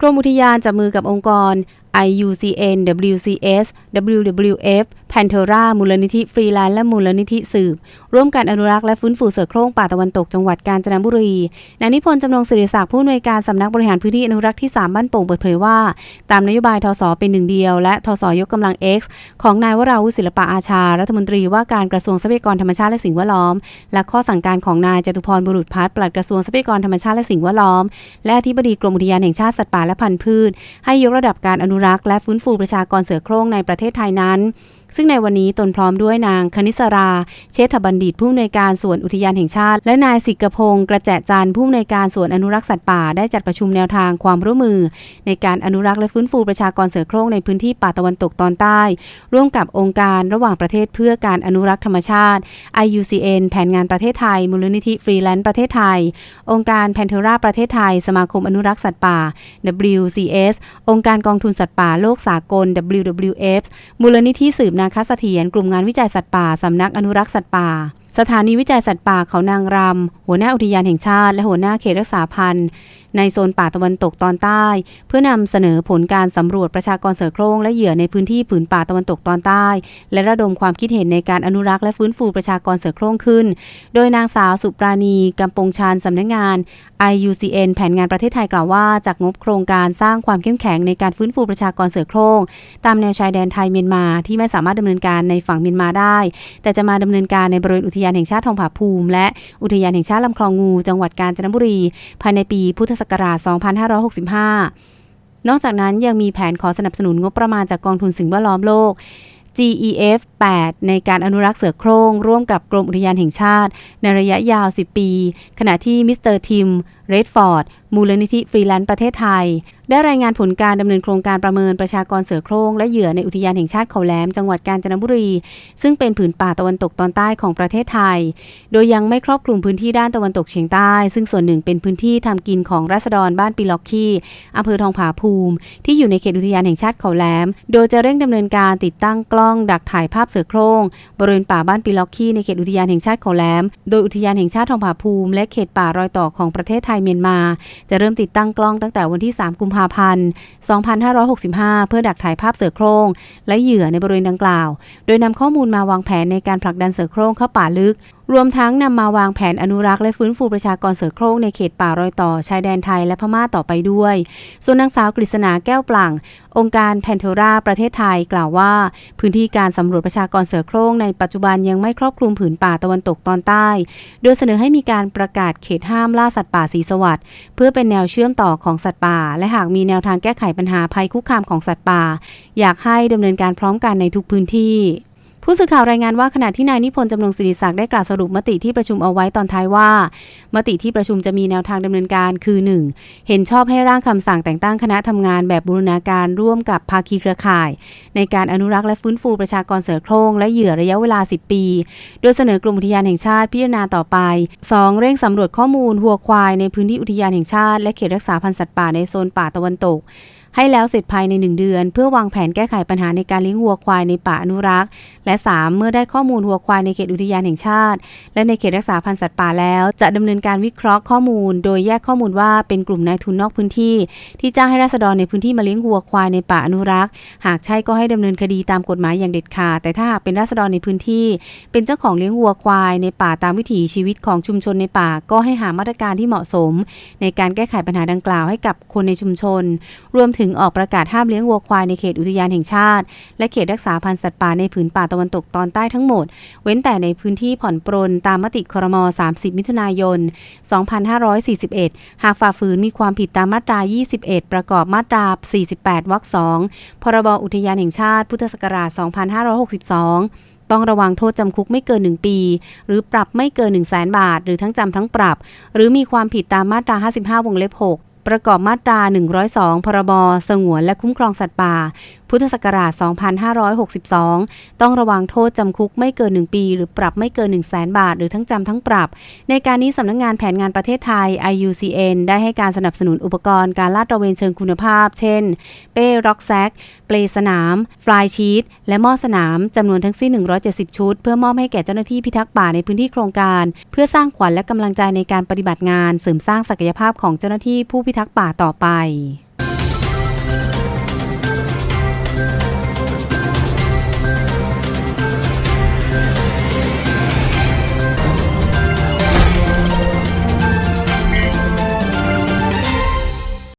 กรมอุทยานจับมือกับองค์กร IUCN WCS WWF Pantera มูลนิธิฟรีแลนซ์และมูลนิธิสืบ ร่วมกันอนุรักษ์และฟื้นฟูเสือโคร่งป่าตะวันตกจังหวัดกาญจนบุรีนายนิพนธ์จำนงศิริศักดิ์ผู้อำนวยการสำนักบริหารพื้นที่อนุรักษ์ที่ 3 บ้านโป่งเปิดเผยว่า ตามนโยบายทศเป็นหนึ่งเดียว และทศยกกำลัง X ของนายวราวุฒิศิลปะอาชา รัฐมนตรีว่าการกระทรวงทรัพยากรธรรมชาติและสิ่งแวดล้อม และข้อสั่งการของนายจตุพรบุรุษพัฒน์ปลัดกระทรวงทรัพยากรธรรมชาติและสิ่งแวดล้อม และอธิบดีกรมอุทยานแห่งชาติสัตว์ป่าและพันธุ์พืช ให้ยกระดับการอนุรักษ์และฟื้นฟูประชากรเสือโคร่งในประเทศไทยนั้น ซึ่งในวันนี้ตนพร้อมด้วยนางคณิสรา เชษฐบัณฑิตผู้อำนวยการส่วนอุทยานแห่งชาติ และนายสิกพงศ์กระแจจันทร์ผู้อำนวยการส่วนอนุรักษ์สัตว์ป่าได้จัดประชุมแนวทางความร่วมมือ ในการอนุรักษ์และฟื้นฟูประชากรเสือโคร่งในพื้นที่ป่าตะวันตกตอนใต้ ร่วมกับองค์การระหว่างประเทศเพื่อการอนุรักษ์ธรรมชาติ IUCN แผนงานประเทศไทย มูลนิธิฟรีแลนซ์ประเทศไทย องค์การแพนเทราประเทศไทย สมาคมอนุรักษ์สัตว์ป่า WCS องค์การกองทุนสัตว์ป่าโลกสากล WWF มูลนิธิสืบนาคเสถียรกลุ่มงานวิจัยสัตว์ป่าสำนักอนุรักษ์สัตว์ป่า สถานีวิจัยสัตว์ป่าเขานางรำหัวหน้าอุทยานแห่งชาติ และหัวหน้าเขตรักษาพันธุ์ในโซนป่าตะวันตกตอนใต้ เพื่อนำเสนอผลการสำรวจประชากรเสือโคร่งและเหยื่อในพื้นที่ผืนป่าตะวันตกตอนใต้ และระดมความคิดเห็นในการอนุรักษ์และฟื้นฟูประชากรเสือโคร่งขึ้น โดยนางสาวสุปราณีกำปงชานสำนักงาน IUCN แผนงานประเทศไทยกล่าวว่าจากงบโครงการสร้างความเข้มแข็งในการฟื้นฟูประชากรเสือโคร่งตามแนวชายแดนไทยเมียนมาที่ไม่สามารถดำเนินการในฝั่งเมียนมาได้ แต่จะมาดำเนินการในบริเวณอุทยานแห่งชาติทองผาภูมิ และอุทยานแห่งชาติลำคลองงู จังหวัดกาญจนบุรี ภายในปีพุทธศักราช 2565 นอกจากนั้นยังมีแผนขอสนับสนุนงบประมาณจากกองทุนสิ่งแวดล้อมโลก GEF 8 ในการอนุรักษ์เสือโคร่งร่วมกับกรมอุทยานแห่งชาติ ในระยะยาว 10 ปี ขณะที่มิสเตอร์ทิมเรดฟอร์ดมูลนิธิฟรีแลนซ์ประเทศไทย ได้รายงานผลการดำเนินโครงการประเมินประชากรเสือโคร่งและเหยื่อในอุทยานแห่งชาติเขาแหลมจังหวัดกาญจนบุรี ซึ่งเป็นผืนป่าตะวันตกตอนใต้ของประเทศไทย โดยยังไม่ครอบคลุมพื้นที่ด้านตะวันตกเฉียงใต้ ซึ่งส่วนหนึ่งเป็นพื้นที่ทำกินของรัษฎรบ้านปีล็อกคีอำเภอทองผาภูมิ ที่อยู่ในเขตอุทยานแห่งชาติเขาแหลม โดยจะเร่งดำเนินการติดตั้งกล้องดักถ่ายภาพเสือโคร่งบริเวณป่าบ้านปีล็อกคีในเขตอุทยานแห่งชาติเขาแหลม โดยอุทยานแห่งชาติทองผาภูมิ และเขตป่ารอยต่อของประเทศไทยเมียนมา จะเริ่มติดตั้งกล้องตั้งแต่วันที่ 3 กุมภาพันธ์ 2565 เพื่อดักถ่ายภาพเสือโคร่งและเหยื่อในบริเวณดังกล่าว โดยนำข้อมูลมาวางแผนในการผลักดันเสือโคร่งเข้าป่าลึก รวมทั้งนำมาวางแผนอนุรักษ์และฟื้นฟูประชากรเสือโคร่งในเขตป่ารอยต่อชายแดนไทยและพม่าต่อไปด้วย ส่วนนางสาวกฤษณาแก้วปลั่งองค์การแพนเทราประเทศไทยกล่าวว่า พื้นที่การสำรวจประชากรเสือโคร่งในปัจจุบันยังไม่ครอบคลุมผืนป่าตะวันตกตอนใต้ โดยเสนอให้มีการประกาศเขตห้ามล่าสัตว์ป่าสีสวัสด์เพื่อเป็นแนวเชื่อมต่อของสัตว์ป่า และหากมีแนวทางแก้ไขปัญหาภัยคุกคามของสัตว์ป่า อยากให้ดำเนินการพร้อมกันในทุกพื้นที่ ผู้สื่อข่าวรายงานว่าขณะที่นายนิพนธ์จำนงศิริศักดิ์ได้กล่าวสรุปมติที่ประชุมเอาไว้ตอนท้ายว่า มติที่ประชุมจะมีแนวทางดำเนินการคือ 1. เห็นชอบให้ร่างคำสั่งแต่งตั้งคณะทำงานแบบบูรณาการร่วมกับภาคีเครือข่าย ในการอนุรักษ์และฟื้นฟูประชากรเสือโคร่งและเหยื่อระยะเวลา 10 ปี โดยเสนอกรมอุทยานแห่งชาติพิจารณาต่อไป 2. เร่งสำรวจข้อมูลวัวควายในพื้นที่อุทยานแห่งชาติ และเขตรักษาพันธุ์สัตว์ป่าในโซนป่าตะวันตก ให้แล้วเสร็จภายใน 1 เดือน เพื่อวางแผนแก้ไขปัญหาในการเลี้ยงวัวควายในป่าอนุรักษ์ และ 3 เมื่อได้ข้อมูลวัวควายในเขตอุทยานแห่งชาติ และในเขตรักษาพันธุ์สัตว์ป่าแล้ว จะดำเนินการวิเคราะห์ข้อมูล โดยแยกข้อมูลว่าเป็นกลุ่มนายทุนนอกพื้นที่ ที่จ้างให้ราษฎรในพื้นที่มาเลี้ยงวัวควายในป่าอนุรักษ์ หากใช่ก็ให้ดำเนินคดีตามกฎหมายอย่างเด็ดขาดแต่ถ้าหากเป็นราษฎรในพื้นที่ เป็นเจ้าของเลี้ยงวัวควายในป่าตามวิถีชีวิตของชุมชนในป่า ก็ให้หามาตรการที่เหมาะสม ในการแก้ไขปัญหาดังกล่าวให้กับคนในชุมชน รวมถึงถึงออกประกาศห้ามเลี้ยงวัวควายในเขตอุทยานแห่งชาติ และเขตรักษาพันธุ์สัตว์ป่าในผืนป่าตะวันตกตอนใต้ทั้งหมด เว้นแต่ในพื้นที่ผ่อนปรนตามมติครม 30 มิถุนายน 2541 หากฝ่าฝืนมีความผิดตามมาตรา 21 ประกอบมาตรา 48 วรรค 2 พรบอุทยานแห่งชาติ พุทธศักราช 2562ต้องระวังโทษจำคุกไม่เกิน 1 ปี หรือปรับไม่เกิน 1 0 0 0 0แบาท หรือทั้งจำทั้งปรับ หรือมีความผิดตามมาตรา 55 วงเล็บ 6 ประกอบมาตรา 102 พรบ สงวนและคุ้มครองสัตว์ป่า พุทธศักราช 2562 ต้องระวังโทษจำคุกไม่เกิน 1 ปี หรือปรับไม่เกิน 1 0 0 0 0 0บาท หรือทั้งจำทั้งปรับ ในการนี้สำนักงงานแผนงานประเทศไทย IUCN ได้ให้การสนับสนุนอุปกรณ์การลาดตระเวนเชิงคุณภาพ เช่น เป้ร็อกแซกเปลสนาม ฟลายชีตและหม้อสนามจำนวนทั้งสิ้น 170 ชุด เพื่อมอบให้แก่เจ้าหน้าที่พิทักษ์ป่าในพื้นที่โครงการ เพื่อสร้างขวัญและกำลังใจในการปฏิบัติงาน เสริมสร้างศักยภาพของเจ้าหน้าที่ผู้พิทักษ์ป่าต่อไป